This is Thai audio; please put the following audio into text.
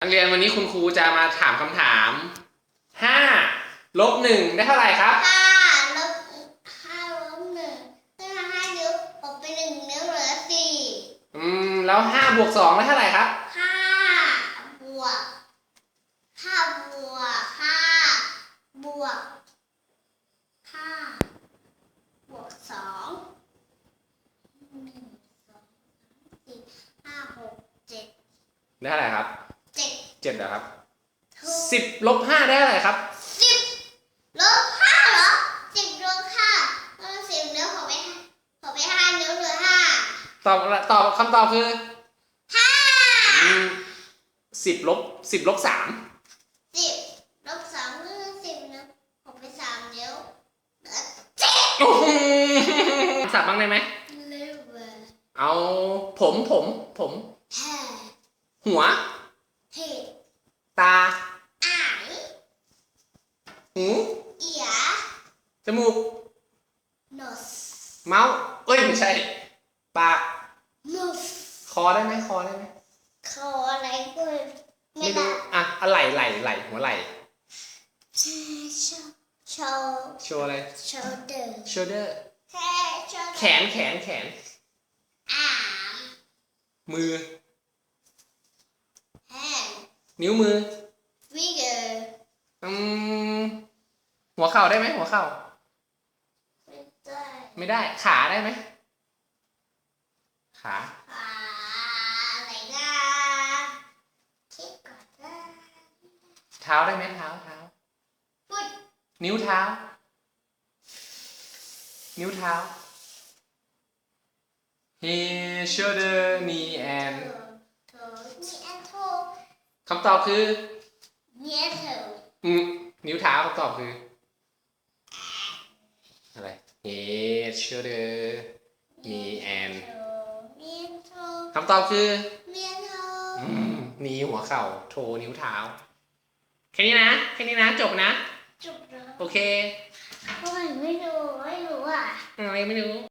นักเรียนวันนี้คุณครูจะมาถามคำถามห้าลบหนึ่งได้เท่าไหร่ครับ ห้าลบห้าลบหนึ่งซึ่งห้านิ้วออกไปหนึ่งนิ้วเหลือสี่อืม แล้วห้าบวกสองได้เท่าไหร่ครับ ห้าบวกห้าบวกห้าบวกห้าบวกสองหนึ่งสองสามสี่ห้าหกเจ็ดได้เท่าไหร่ครับ เจ็ดเจ็ดเหรอครับถูกสิบลบห้าได้เท่าไหร่ครับ สิบลบห้าเหรอสิบลบห้าเออสิบนิ้วขอไปห้าขอไปห้านิ้วเหลือห้าตอบตอบคำตอบคือห้าสิบลบสิบลบสามสิบลบสามก็คือสิบนิ้วขอไปสามนิ้วเหลือโอ้โหสับบ้างได้ไหมเลเวอร์เอาผมผมผมแห่หัว เห็ด ตา อ้าย หูเอียจมูกนสเมาส์เอ้ยไม่ใช่ ปากมูฟคอได้ไหมคอได้ไหมคออะไรก็ไม่ไม่ได้รู้อะอะไหล่ไหล่ไหล่หัวไหล่ โชว์โชว์โชว์อะไร โชว์เดอร์ shoulder แค่โชว์แขนแขนแขนอ่ามมือ แฮนนิ้วมือ ฟิกเกอร์ อืม หัวเข่าได้ไหมหัวเข่าไม่ได้ไม่ได้ขาได้ไหมขาขาอะไรนะคิดก่อนนะเท้าได้ไหมเท้าเท้าฟุตนิ้วเท้า นิ้วเท้า Head shoulder knee and โถมีแอนโทคำตอบคือมีแอนโทอืมนิ้วเท้าคำตอบคือ อะไร Head shoulder knee and มีแอนโทคำตอบคือมีแอนโทอืมนีหัวเข่าโทนิ้วเท้า แค่นี้นะ แค่นี้นะ จบนะ จบแล้ว โอเคทำไมไม่รู้ ไม่รู้อะอะไรไม่รู้